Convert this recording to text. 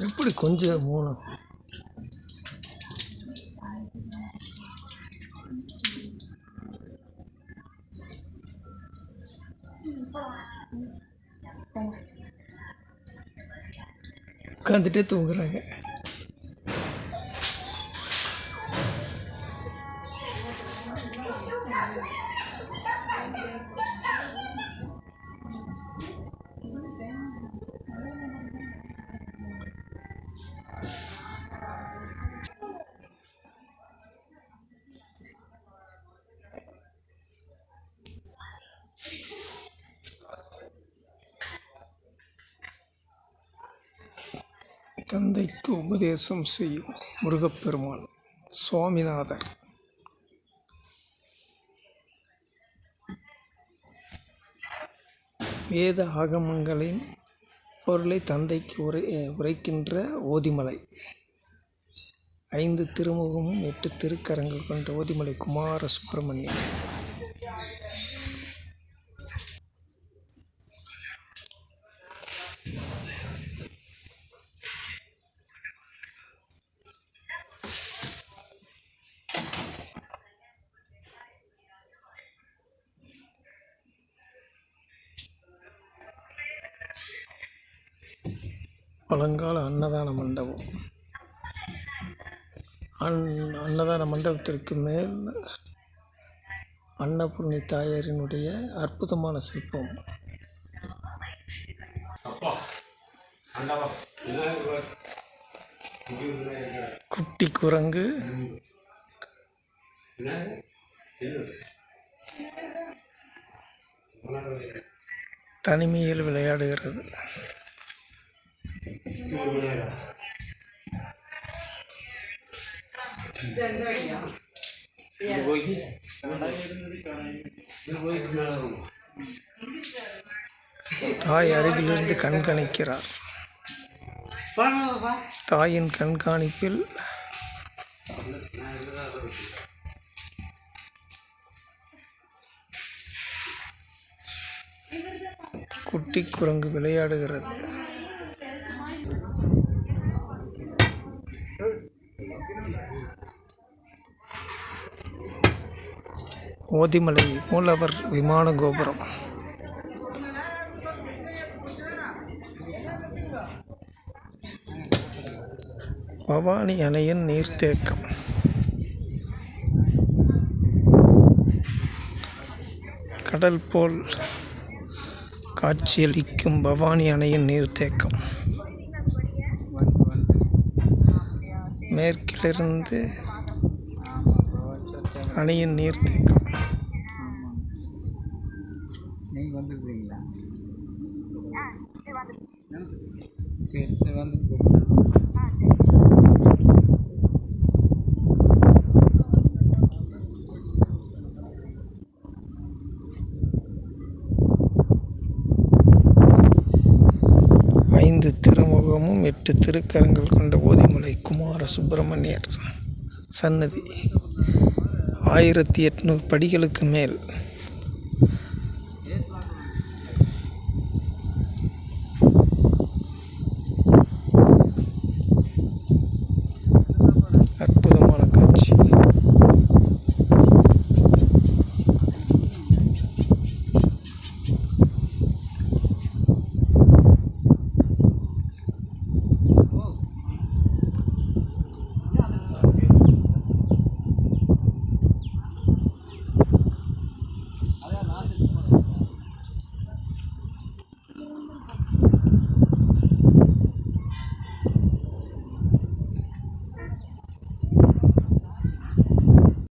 எப்படி கொஞ்சம் மூணு? உட்காந்துட்டே தூங்குறாங்க. தந்தைக்கு உபதேசம் செய்யும் முருகப்பெருமான் சுவாமிநாதர் வேத ஆகமங்களின் பொருளை தந்தைக்கு உரை உரைக்கின்ற ஓதிமலை. ஐந்து திருமுகமும் எட்டு திருக்கரங்கள் கொண்ட ஓதிமலை குமார சுப்பிரமணியன் பழங்கால அன்னதான மண்டபம். அன் அன்னதான மண்டபத்திற்கு மேல் அன்னபூர்ணி தாயாரினுடைய அற்புதமான சிற்பம். குட்டி குரங்கு. தனிமையில் விளையாடுகிறது. தாய் அருகிலிருந்து கண்காணிக்கிறார். தாயின் கண்காணிப்பில் குட்டி குரங்கு விளையாடுகிறது. ஓதிமலை மூலவர் விமான கோபுரம். பவானி அணையின் நீர்த்தேக்கம். கடல் போல் காட்சியளிக்கும் பவானி அணையின் நீர்த்தேக்கம். மேற்கிலிருந்து அணையின் நீர்த்தேக்கம் நீங்கள் வந்துருக்கீங்களா சரி சரி வந்து ஐந்து திருமுகமும் எட்டு திருக்கரங்கள் கொண்ட ஓதிமலை குமார சுப்பிரமணியர் சன்னதி. ஆயிரத்தி எட்நூறு படிகளுக்கு மேல்.